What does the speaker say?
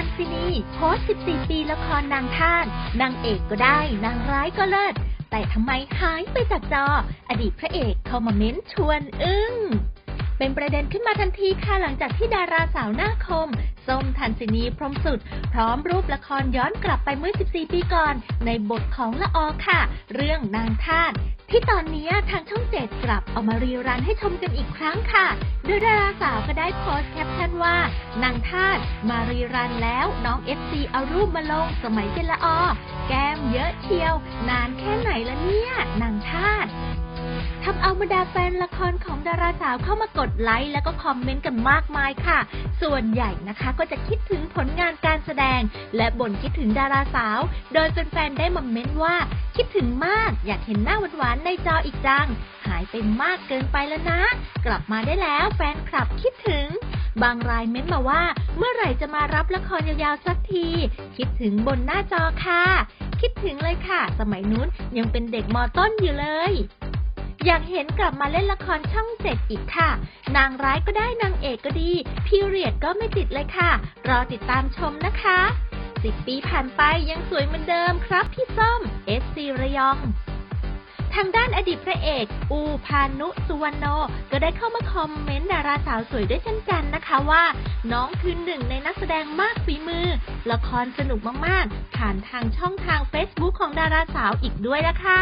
ทันซินีโพสต์14 ปีละครนางทาสนางเอกก็ได้ นางร้ายก็เลิศ แต่ทำไมหายไปจากจอ อดีตพระเอกเข้ามาเม้นชวนอึ้ง เป็นประเด็นขึ้นมาทันทีค่ะหลังจากที่ดาราสาวหน้าคม ส้มทันสินีพรมสุด พร้อมรูปละครย้อนกลับไปเมื่อ 14 ปีก่อน ในบทของละออค่ะ เรื่องนางทาส ที่ตอนนี้ทางช่องเจ็ดกลับเอามารีรันให้ชมกันอีกครั้งค่ะ โดยดาราสาวก็ได้โพสต์แคปชั่นว่านางทาสมารีรันแล้วน้องเอฟซีเอารูปมาลงสมัยเป็นละออแก้มเยอะเชียว นานแค่ไหน ทำเอาบรรดาแฟนละครของดาราสาวเข้ามากดไลค์แล้วก็คอมเมนต์กันมากมายค่ะ ส่วนใหญ่นะคะก็จะคิดถึงผลงานการแสดง และบ่นคิดถึงดาราสาว โดยแฟนๆได้มาเม้นว่า คิดถึงมากอยากเห็นหน้าหวานๆในจออีกจัง หายไปมากเกินไปแล้วนะ กลับมาได้แล้วแฟนคลับคิดถึงบางรายเม้นมาว่า เมื่อไหร่จะมารับละครยาวๆสักที คิดถึงบนหน้าจอค่ะ คิดถึงเลยค่ะ สมัยนู้นยังเป็นเด็กมอต้นอยู่เลย อยากเห็นกลับมาเล่นละครช่องเจ็ดอีกค่ะ นางร้ายก็ได้นางเอกก็ดี พีเรียดก็ไม่ติดเลยค่ะ รอติดตามชมนะคะสิบปีผ่านไปยังสวยเหมือนเดิมครับพี่ส้มเอสซีระยอง ทางด้านอดีตพระเอก อูพานุสุวรรณโน ก็ได้เข้ามาคอมเมนต์ดาราสาวสวยด้วยเช่นกันนะคะว่า น้องคือหนึ่งในนักแสดงมากฝีมือ ละครสนุกมากๆ ผ่านทางช่องทาง Facebook ของดาราสาวอีกด้วยละค่ะ